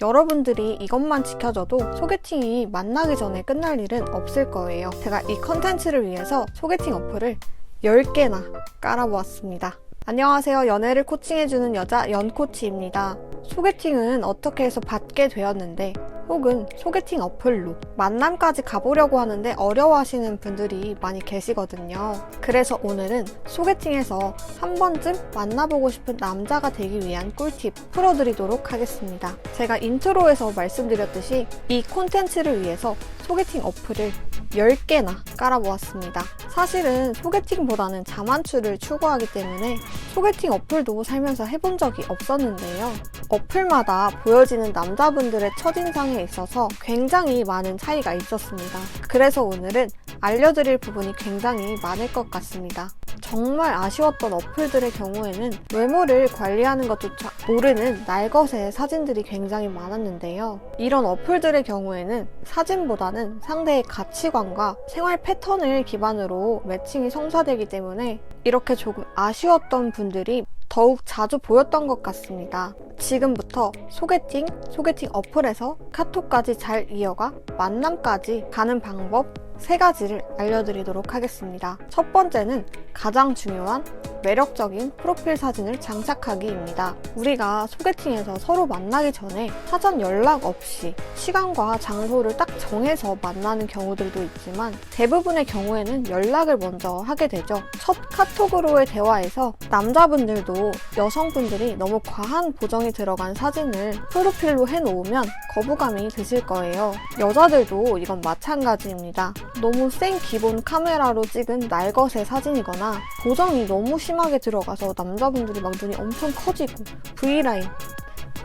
여러분들이 이것만 지켜줘도 소개팅이 만나기 전에 끝날 일은 없을 거예요. 제가 이 컨텐츠를 위해서 소개팅 어플을 10개나 깔아보았습니다. 안녕하세요. 연애를 코칭해주는 여자 연코치입니다. 소개팅은 어떻게 해서 받게 되었는데 혹은 소개팅 어플로 만남까지 가보려고 하는데 어려워하시는 분들이 많이 계시거든요. 그래서 오늘은 소개팅에서 한 번쯤 만나보고 싶은 남자가 되기 위한 꿀팁 풀어드리도록 하겠습니다. 제가 인트로에서 말씀드렸듯이 이 콘텐츠를 위해서 소개팅 어플을 10개나 깔아보았습니다. 사실은 소개팅보다는 자만추를 추구하기 때문에 소개팅 어플도 살면서 해본 적이 없었는데요. 어플마다 보여지는 남자분들의 첫인상에 있어서 굉장히 많은 차이가 있었습니다. 그래서 오늘은 알려드릴 부분이 굉장히 많을 것 같습니다. 정말 아쉬웠던 어플들의 경우에는 외모를 관리하는 것조차 모르는 날것의 사진들이 굉장히 많았는데요. 이런 어플들의 경우에는 사진보다는 상대의 가치관과 생활 패턴을 기반으로 매칭이 성사되기 때문에 이렇게 조금 아쉬웠던 분들이 더욱 자주 보였던 것 같습니다. 지금부터 소개팅, 소개팅 어플에서 카톡까지 잘 이어가 만남까지 가는 방법 세 가지를 알려드리도록 하겠습니다. 첫 번째는 가장 중요한 매력적인 프로필 사진을 장착하기입니다. 우리가 소개팅에서 서로 만나기 전에 사전 연락 없이 시간과 장소를 딱 정해서 만나는 경우들도 있지만 대부분의 경우에는 연락을 먼저 하게 되죠. 첫 카톡으로의 대화에서 남자분들도 여성분들이 너무 과한 보정이 들어간 사진을 프로필로 해놓으면 거부감이 드실 거예요. 여자들도 이건 마찬가지입니다. 너무 센 기본 카메라로 찍은 날것의 사진이거나 보정이 너무 심 하게 들어가서 남자분들이 막 눈이 엄청 커지고 V라인,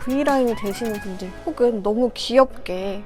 V라인이 되시는 분들 혹은 너무 귀엽게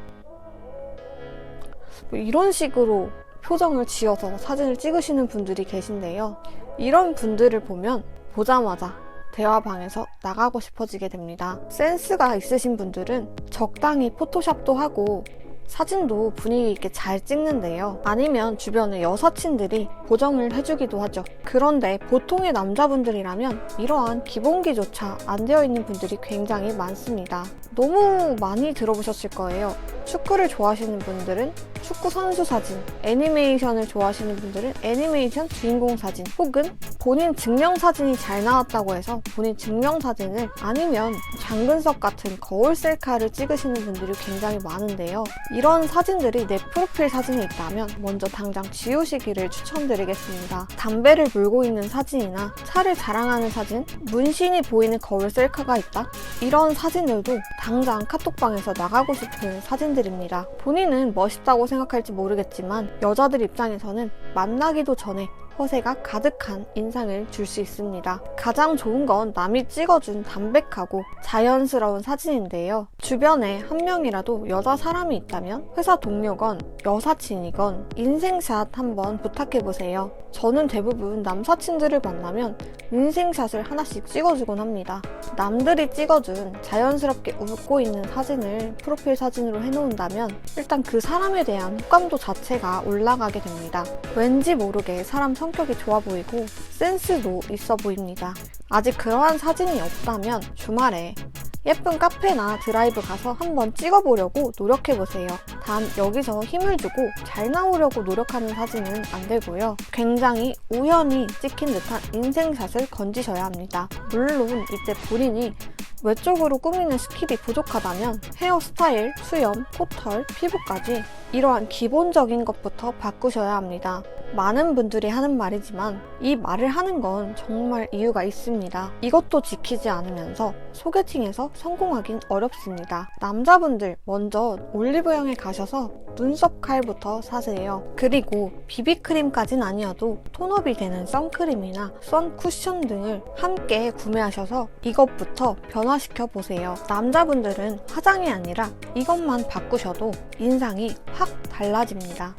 뭐 이런 식으로 표정을 지어서 사진을 찍으시는 분들이 계신데요. 이런 분들을 보면 보자마자 대화방에서 나가고 싶어지게 됩니다. 센스가 있으신 분들은 적당히 포토샵도 하고 사진도 분위기 있게 잘 찍는데요. 아니면 주변에 여사친들이 보정을 해주기도 하죠. 그런데 보통의 남자분들이라면 이러한 기본기조차 안 되어 있는 분들이 굉장히 많습니다. 너무 많이 들어보셨을 거예요. 축구를 좋아하시는 분들은 축구 선수 사진, 애니메이션을 좋아하시는 분들은 애니메이션 주인공 사진, 혹은 본인 증명 사진이 잘 나왔다고 해서 본인 증명 사진을 아니면 장근석 같은 거울 셀카를 찍으시는 분들이 굉장히 많은데요. 이런 사진들이 내 프로필 사진에 있다면 먼저 당장 지우시기를 추천드리겠습니다. 담배를 물고 있는 사진이나 차를 자랑하는 사진, 문신이 보이는 거울 셀카가 있다? 이런 사진들도 당장 카톡방에서 나가고 싶은 사진들입니다. 본인은 멋있다고 생각할지 모르겠지만 여자들 입장에서는 만나기도 전에 허세가 가득한 인상을 줄 수 있습니다. 가장 좋은 건 남이 찍어준 담백하고 자연스러운 사진인데요. 주변에 한 명이라도 여자 사람이 있다면 회사 동료건 여사친이건 인생샷 한번 부탁해보세요. 저는 대부분 남사친들을 만나면 인생샷을 하나씩 찍어주곤 합니다. 남들이 찍어준 자연스럽게 웃고 있는 사진을 프로필 사진으로 해놓는다면 일단 그 사람에 대한 호감도 자체가 올라가게 됩니다. 왠지 모르게 사람 성격이 좋아 보이고 센스도 있어 보입니다. 아직 그러한 사진이 없다면 주말에 예쁜 카페나 드라이브 가서 한번 찍어보려고 노력해보세요. 단 여기서 힘을 주고 잘 나오려고 노력하는 사진은 안 되고요. 굉장히 우연히 찍힌 듯한 인생샷을 건지셔야 합니다. 물론 이때 본인이 외적으로 꾸미는 스킬이 부족하다면 헤어스타일, 수염, 코털, 피부까지 이러한 기본적인 것부터 바꾸셔야 합니다. 많은 분들이 하는 말이지만 이 말을 하는 건 정말 이유가 있습니다. 이것도 지키지 않으면서 소개팅에서 성공하긴 어렵습니다. 남자분들 먼저 올리브영에 가셔서 눈썹 칼부터 사세요. 그리고 비비크림까진 아니어도 톤업이 되는 선크림이나 선 쿠션 등을 함께 구매하셔서 이것부터 변화시켜 보세요. 남자분들은 화장이 아니라 이것만 바꾸셔도 인상이 확 달라집니다.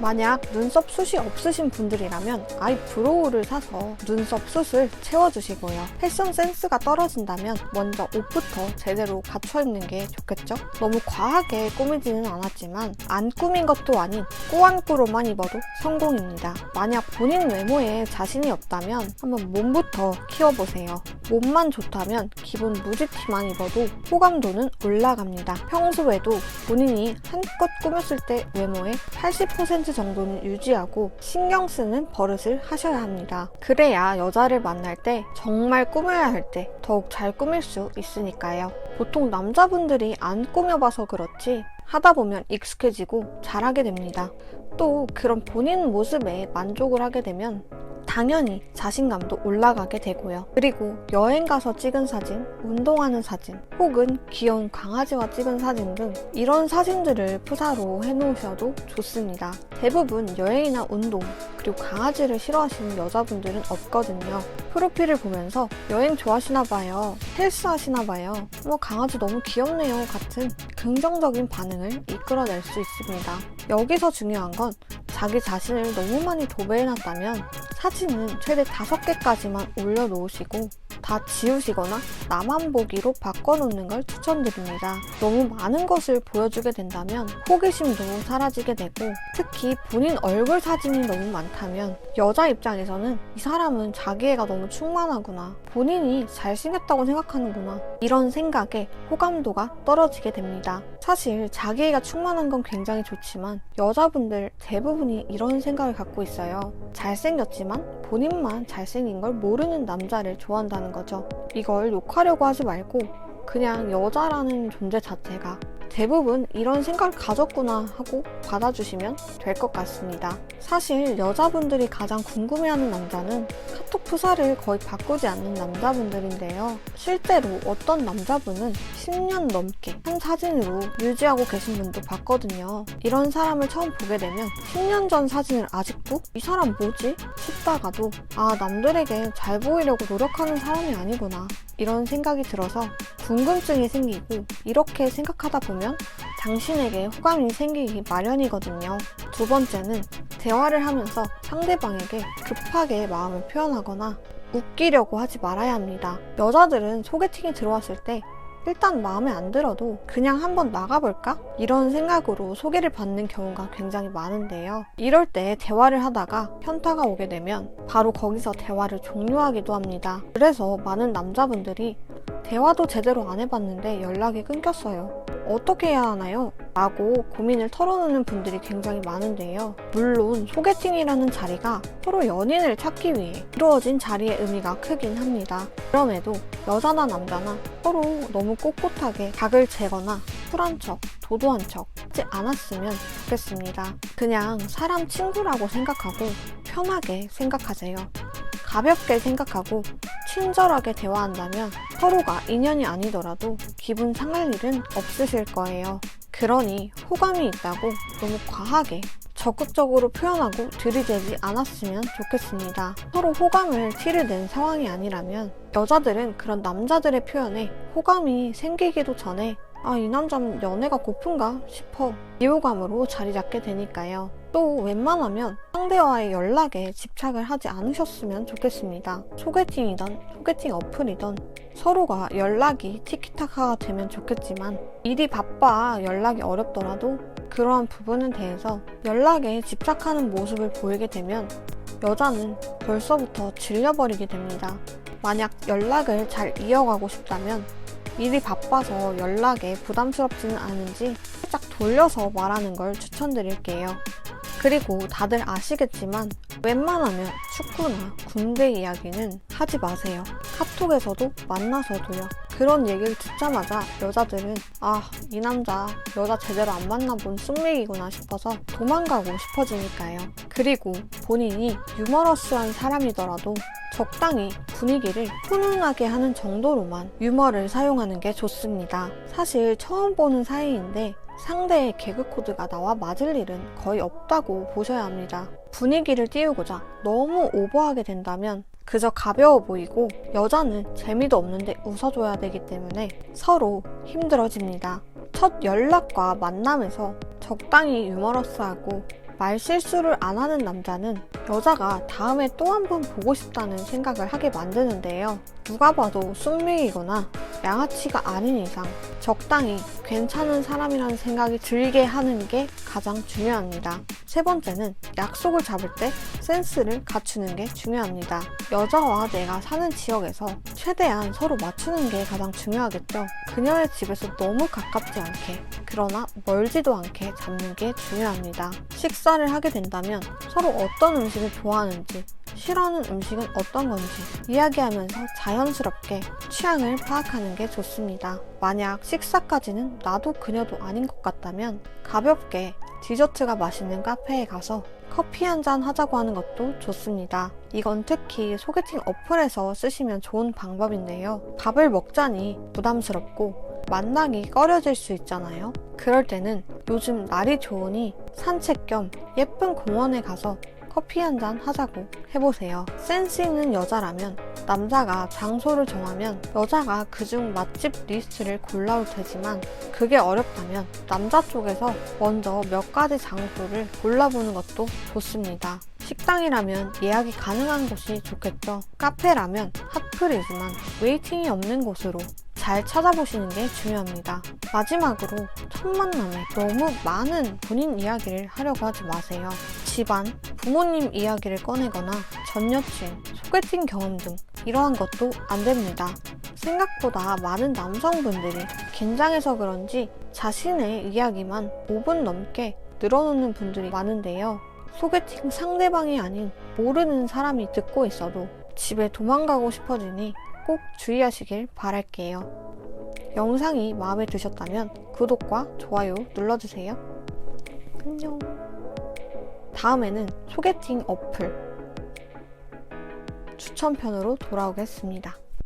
만약 눈썹 숱이 없으신 분들이라면 아이브로우를 사서 눈썹 숱을 채워주시고요. 패션 센스가 떨어진다면 먼저 옷부터 제대로 갖춰 입는 게 좋겠죠? 너무 과하게 꾸미지는 않았지만 안 꾸민 것도 아닌 꾸안꾸로만 입어도 성공입니다. 만약 본인 외모에 자신이 없다면 한번 몸부터 키워보세요. 몸만 좋다면 기본 무지티만 입어도 호감도는 올라갑니다. 평소에도 본인이 한껏 꾸몄을 때 외모의 80% 정도는 유지하고 신경 쓰는 버릇을 하셔야 합니다. 그래야 여자를 만날 때 정말 꾸며야 할 때 더욱 잘 꾸밀 수 있으니까요. 보통 남자분들이 안 꾸며봐서 그렇지 하다 보면 익숙해지고 잘하게 됩니다. 또 그런 본인 모습에 만족을 하게 되면 당연히 자신감도 올라가게 되고요. 그리고 여행 가서 찍은 사진, 운동하는 사진, 혹은 귀여운 강아지와 찍은 사진 등 이런 사진들을 프사로 해놓으셔도 좋습니다. 대부분 여행이나 운동, 그리고 강아지를 싫어하시는 여자분들은 없거든요. 프로필을 보면서 여행 좋아하시나 봐요. 헬스 하시나 봐요. 뭐 강아지 너무 귀엽네요. 같은 긍정적인 반응을 이끌어낼 수 있습니다. 여기서 중요한 건 자기 자신을 너무 많이 도배해놨다면 사진은 최대 5개까지만 올려놓으시고 다 지우시거나 나만 보기로 바꿔놓는 걸 추천드립니다. 너무 많은 것을 보여주게 된다면 호기심도 사라지게 되고 특히 본인 얼굴 사진이 너무 많다면 여자 입장에서는 이 사람은 자기애가 너무 충만하구나. 본인이 잘생겼다고 생각하는구나. 이런 생각에 호감도가 떨어지게 됩니다. 사실 자기애가 충만한 건 굉장히 좋지만 여자분들 대부분이 이런 생각을 갖고 있어요. 잘생겼지만 본인만 잘생긴 걸 모르는 남자를 좋아한다는 거죠. 이걸 욕하려고 하지 말고 그냥 여자라는 존재 자체가 대부분 이런 생각을 가졌구나 하고 받아주시면 될 것 같습니다. 사실 여자분들이 가장 궁금해하는 남자는 카톡 프사를 거의 바꾸지 않는 남자분들인데요. 실제로 어떤 남자분은 10년 넘게 한 사진으로 유지하고 계신 분도 봤거든요. 이런 사람을 처음 보게 되면 10년 전 사진을 아직도 이 사람 뭐지? 싶다가도 아 남들에게 잘 보이려고 노력하는 사람이 아니구나. 이런 생각이 들어서 궁금증이 생기고 이렇게 생각하다 보면 당신에게 호감이 생기기 마련이거든요. 두 번째는 대화를 하면서 상대방에게 급하게 마음을 표현하거나 웃기려고 하지 말아야 합니다. 여자들은 소개팅에 들어왔을 때 일단 마음에 안 들어도 그냥 한번 나가볼까? 이런 생각으로 소개를 받는 경우가 굉장히 많은데요. 이럴 때 대화를 하다가 현타가 오게 되면 바로 거기서 대화를 종료하기도 합니다. 그래서 많은 남자분들이 대화도 제대로 안 해봤는데 연락이 끊겼어요. 어떻게 해야 하나요? 라고 고민을 털어놓는 분들이 굉장히 많은데요. 물론 소개팅이라는 자리가 서로 연인을 찾기 위해 이루어진 자리의 의미가 크긴 합니다. 그럼에도 여자나 남자나 서로 너무 꼿꼿하게 각을 재거나 쿨한 척, 도도한 척 하지 않았으면 좋겠습니다. 그냥 사람 친구라고 생각하고 편하게 생각하세요. 가볍게 생각하고 친절하게 대화한다면 서로가 인연이 아니더라도 기분 상할 일은 없으실 거예요. 그러니 호감이 있다고 너무 과하게 적극적으로 표현하고 들이대지 않았으면 좋겠습니다. 서로 호감을 티를 낸 상황이 아니라면 여자들은 그런 남자들의 표현에 호감이 생기기도 전에 아, 이 남자는 연애가 고픈가 싶어 비호감으로 자리 잡게 되니까요. 또 웬만하면 상대와의 연락에 집착을 하지 않으셨으면 좋겠습니다. 소개팅이든 소개팅 어플이든 서로가 연락이 티키타카가 되면 좋겠지만 일이 바빠 연락이 어렵더라도 그러한 부분에 대해서 연락에 집착하는 모습을 보이게 되면 여자는 벌써부터 질려버리게 됩니다. 만약 연락을 잘 이어가고 싶다면 일이 바빠서 연락에 부담스럽지는 않은지 살짝 돌려서 말하는 걸 추천드릴게요. 그리고 다들 아시겠지만 웬만하면 축구나 군대 이야기는 하지 마세요. 카톡에서도 만나서도요. 그런 얘기를 듣자마자 여자들은 아, 이 남자 여자 제대로 안 만나본 쑥맥이구나 싶어서 도망가고 싶어지니까요. 그리고 본인이 유머러스한 사람이더라도 적당히 분위기를 훈훈하게 하는 정도로만 유머를 사용하는 게 좋습니다. 사실 처음 보는 사이인데 상대의 개그 코드가 나와 맞을 일은 거의 없다고 보셔야 합니다. 분위기를 띄우고자 너무 오버하게 된다면 그저 가벼워 보이고 여자는 재미도 없는데 웃어줘야 되기 때문에 서로 힘들어집니다. 첫 연락과 만남에서 적당히 유머러스하고 말 실수를 안 하는 남자는 여자가 다음에 또 한 번 보고 싶다는 생각을 하게 만드는데요. 누가 봐도 쑥맥이거나 양아치가 아닌 이상 적당히 괜찮은 사람이라는 생각이 들게 하는 게 가장 중요합니다. 세 번째는 약속을 잡을 때 센스를 갖추는 게 중요합니다. 여자와 내가 사는 지역에서 최대한 서로 맞추는 게 가장 중요하겠죠. 그녀의 집에서 너무 가깝지 않게, 그러나 멀지도 않게 잡는 게 중요합니다. 식사를 하게 된다면 서로 어떤 음식을 좋아하는지, 싫어하는 음식은 어떤 건지 이야기하면서 자연스럽게 취향을 파악하는 게 좋습니다. 만약 식사까지는 나도 그녀도 아닌 것 같다면 가볍게 디저트가 맛있는 카페에 가서 커피 한 잔 하자고 하는 것도 좋습니다. 이건 특히 소개팅 어플에서 쓰시면 좋은 방법인데요. 밥을 먹자니 부담스럽고 만나기 꺼려질 수 있잖아요. 그럴 때는 요즘 날이 좋으니 산책 겸 예쁜 공원에 가서 커피 한 잔 하자고 해보세요. 센스 있는 여자라면 남자가 장소를 정하면 여자가 그중 맛집 리스트를 골라도 되지만 그게 어렵다면 남자 쪽에서 먼저 몇 가지 장소를 골라보는 것도 좋습니다. 식당이라면 예약이 가능한 곳이 좋겠죠. 카페라면 핫플이지만 웨이팅이 없는 곳으로 잘 찾아보시는 게 중요합니다. 마지막으로 첫 만남에 너무 많은 본인 이야기를 하려고 하지 마세요. 집안, 부모님 이야기를 꺼내거나 전 여친, 소개팅 경험 등 이러한 것도 안 됩니다. 생각보다 많은 남성분들이 긴장해서 그런지 자신의 이야기만 5분 넘게 늘어놓는 분들이 많은데요. 소개팅 상대방이 아닌 모르는 사람이 듣고 있어도 집에 도망가고 싶어지니 꼭 주의하시길 바랄게요. 영상이 마음에 드셨다면 구독과 좋아요 눌러주세요. 안녕. 다음에는 소개팅 어플 추천편으로 돌아오겠습니다.